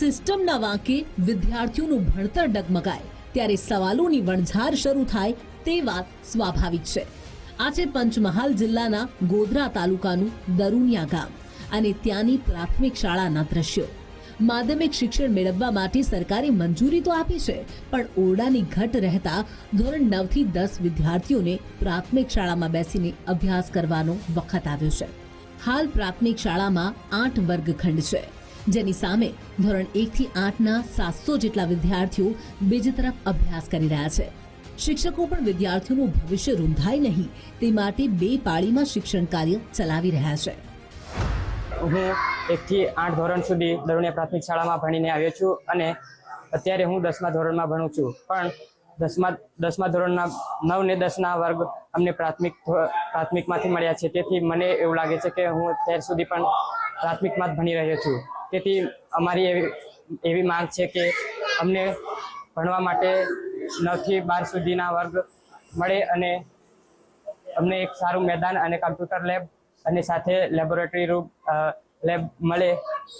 સિસ્ટમના વાંકે વિદ્યાર્થીઓનું ભણતર ડગમગાય. ત્યારે સવાલોની વણઝાર શરૂ થાય તે વાત સ્વાભાવિક છે. આ છે પંચમહાલ જિલ્લાના ગોધરા તાલુકાનું દરુનિયા ગામ અને ત્યાંની પ્રાથમિક શાળાના દ્રશ્યો. માધ્યમિક શિક્ષણ મેળવવા માટે સરકારે મંજૂરી તો આપી છે, પણ ઓરડાની ઘટ રહેતા ધોરણ નવથી દસ વિદ્યાર્થીઓને પ્રાથમિક શાળામાં બેસીને અભ્યાસ કરવાનો વખત આવ્યો છે. હાલ પ્રાથમિક શાળામાં આઠ વર્ગખંડ છે. જેની સામે ધોરણ એકથી આઠના સાતસો જેટલા વિદ્યાર્થીઓ બીજી તરફ અભ્યાસ કરી રહ્યા છે. શિક્ષકો પણ વિદ્યાર્થીઓનું ભવિષ્ય રૂંધાય નહીં, તે માટે બે પાળીમાં શિક્ષણ કાર્ય ચલાવી રહ્યા છે. હું એકથી આઠ ધોરણ સુધી દરુણિયા પ્રાથમિક શાળામાં ભણીને આવ્યો છું અને અત્યારે હું દસમા ધોરણમાં ભણું છું. પણ દસમા દસમા ધોરણના નવ ને દસના વર્ગ અમને પ્રાથમિક પ્રાથમિકમાંથી મળ્યા છે. તેથી મને એવું લાગે છે કે હું અત્યાર સુધી પણ પ્રાથમિકમાં જ ભણી રહ્યો છું. તેથી અમારી એવી એવી માંગ છે કે અમને ભણવા માટે નવથી બાર સુધીના વર્ગ મળે અને અમને એક સારું મેદાન અને કમ્પ્યુટર લેબ અને સાથે લેબોરેટરી રૂમ લેબ મળે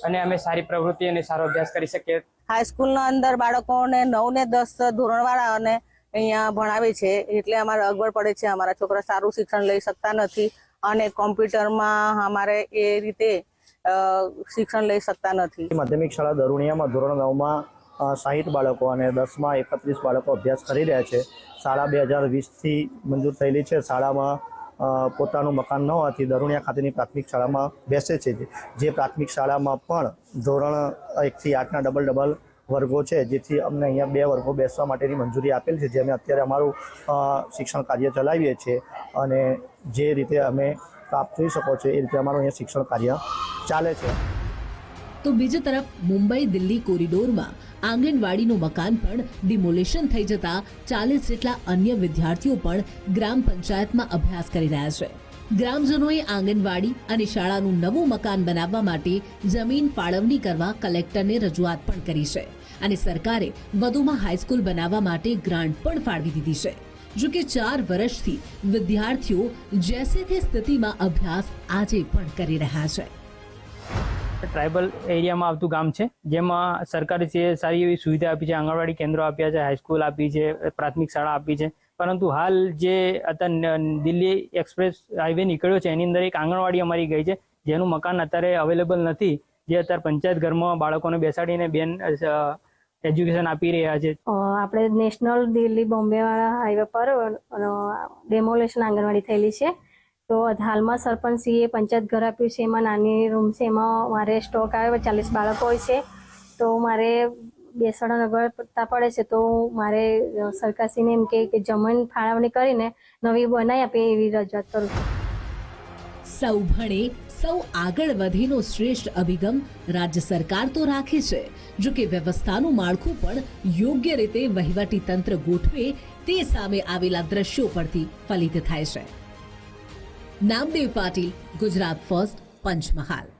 અને અમે સારી પ્રવૃત્તિ અને સારો અભ્યાસ કરી શકીએ. હાઈસ્કૂલના અંદર બાળકોને નવ ને દસ ધોરણવાળાઓને અહીંયા ભણાવે છે, એટલે અમારે અગવડ પડે છે. અમારા છોકરા સારું શિક્ષણ લઈ શકતા નથી અને કોમ્પ્યુટરમાં અમારે એ રીતે શિક્ષણ લઈ શકતા નથી. માધ્યમિક શાળા દરુણિયામાં ધોરણ નવમાં સાહીઠ બાળકો અને દસમાં એકત્રીસ બાળકો અભ્યાસ કરી રહ્યા છે. શાળા બે હજાર વીસથી મંજૂર થયેલી છે. શાળામાં પોતાનું મકાન ન હોવાથી દરુણિયા ખાતેની પ્રાથમિક શાળામાં બેસે છે. જે પ્રાથમિક શાળામાં પણ ધોરણ એકથી આઠના ડબલ ડબલ વર્ગો છે, જેથી અમને અહીંયા બે વર્ગો બેસવા માટેની મંજૂરી આપેલ છે, જે અમે અત્યારે અમારું શિક્ષણ કાર્ય ચલાવીએ છીએ. અને જે રીતે અમે આપ જોઈ શકો છો એ રીતે અમારું અહીંયા શિક્ષણ કાર્ય ચાલે છે. તો બીજી તરફ મુંબઈ દિલ્હી કોરિડોરમાં આંગણવાડીનું મકાન પણ ડિમોલેશન થઈ જતા ચાલીસ જેટલા અન્ય વિદ્યાર્થીઓ પણ ગ્રામ પંચાયતમાં અભ્યાસ કરી રહ્યા છે. ગ્રામજનોએ આંગણવાડી અને શાળાનું નવું મકાન બનાવવા માટે જમીન ફાળવણી કરવા કલેક્ટરને રજૂઆત પણ કરી છે અને સરકારે વધુમાં હાઈસ્કૂલ બનાવવા માટે ગ્રાન્ટ પણ ફાળવી દીધી છે. જો કે ચાર વર્ષથી વિદ્યાર્થીઓ જેસે તે સ્થિતિમાં અભ્યાસ આજે પણ કરી રહ્યા છે. ટ્રાઇબલ એરિયામાં આવતું ગામ છે, જેમાં સરકારે સારી એવી સુવિધા આપી છે, આંગણવાડી કેન્દ્રો આપ્યા છે હાઈસ્કૂલ આપી છે, પ્રાથમિક શાળા આપી છે, પરંતુ હાલ જે અત્યારે દિલ્હી એક્સપ્રેસ હાઈવે નીકળ્યો છે, એની અંદર એક આંગણવાડી અમારી ગઈ છે, જેનું મકાન અત્યારે અવેલેબલ નથી, જે અત્યારે પંચાયત ઘરમાં બાળકોને બેસાડીને બેન એજ્યુકેશન આપી રહ્યા છે. આપણે નેશનલ દિલ્હી બોમ્બે વાળા હાઈવે પર ડેમોલેશન આંગણવાડી થયેલી છે. તો હાલમાં સરપંચશ્રીએ પંચાયત ઘર આપ્યું છે, એમાં નાની રૂમ છે, એમાં મારે સ્ટોક આવે ચાલીસ બાળકો હોય છે. તો મારે બેસાડા નગરતા પડે છે, તો મારે સરકારશ્રીને એમ કે જમીન ફાળવણી કરીને નવી બનાવી આપે એવી રજૂઆત કરું છું. સૌ ભણે, સૌ આગળ વધેનો શ્રેષ્ઠ અભિગમ રાજ્ય સરકાર તો રાખે છે. જો કે વ્યવસ્થાનું માળખું પણ યોગ્ય રીતે વહીવટી તંત્ર ગોઠવે તે સામે આવેલા દ્રશ્યો પરથી ફલિત થાય છે. નામદેવ પાટીલ, ગુજરાત ફર્સ્ટ, પંચમહાલ.